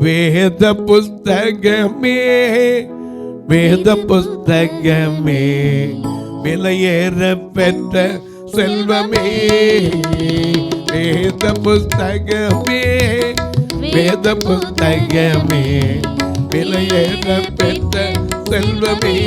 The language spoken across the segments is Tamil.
வேத புஸ்தகமே வேத புஸ்தகமே விலையேற பெற்ற செல்வமே. வேத புஸ்தகமே வேத புஸ்தகமே விலையேற பெற்ற செல்வமே.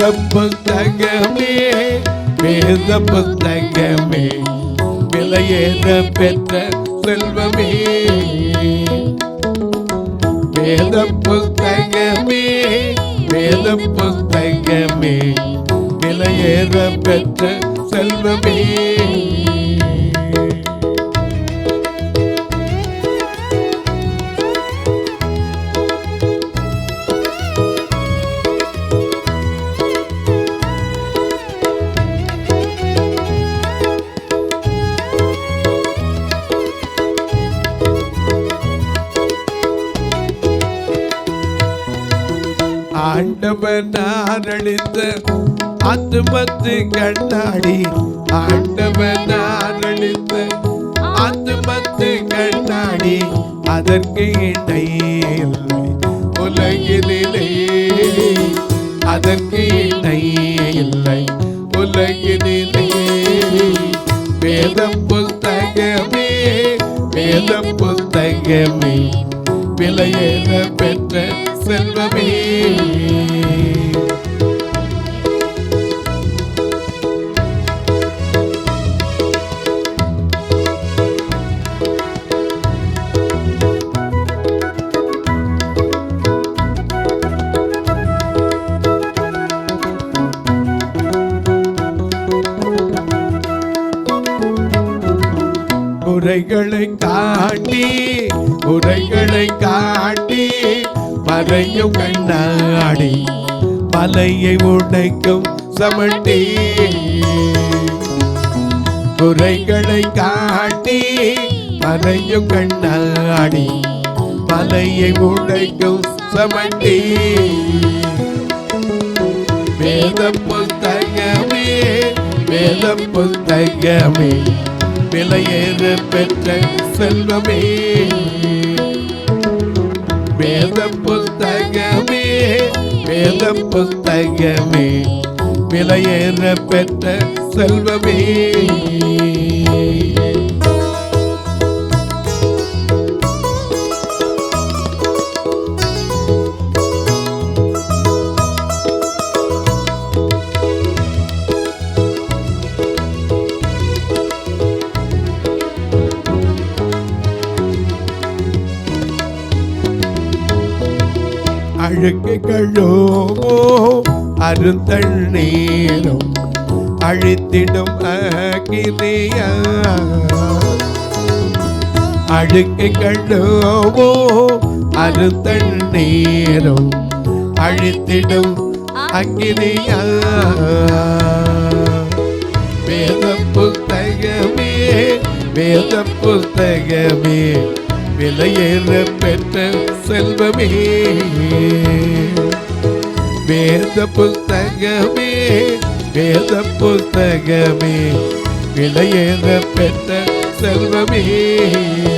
வேத புஸ்தகமே வேத புத்தகமே விலையேத பெற்ற செல்வமே. வேத புத்தகமே வேத புத்தகமே விலையேத பெற்ற செல்வமே. ஆண்டவன் நான் ஆத்துமத்து கண்ணாடி. ஆண்டவன் நான் ஆத்துமத்து கண்ணாடி. அதற்கு இணை இல்லை உலகிலே அதற்கு இணை இல்லை உலகிலே வேதம் புத்தகமே வேதம் புத்தகமே விலையேற பெற்ற செல்வமே. குறைகளை காட்டி உரைகளை காட்டி மறையும் கண்ணாடி மலையை உடைக்கும் சமட்டி. குறைகளை காட்டி மறையும் கண்ணாடி மலையை உடைக்கும் சமட்டி. வேத புத்தகமே வேத புத்தகமே விலையேற பெற்ற செல்வமே. வேத புஸ்தகமே வேத புஸ்தகமே விலையேற பெற்ற செல்வமே. அழுக்கு அருந்தண்ணீரும் அழித்திடும் அகிலியா. அழுக்கு அருந்தண்ணீரும் அழித்திடும் அகிலியா. வேத புத்தகமே வேத புத்தகமே விலையேற பெற்ற செல்வமே. வேத புஸ்தகமே வேத புஸ்தகமே விலையேற பெற்ற செல்வமே.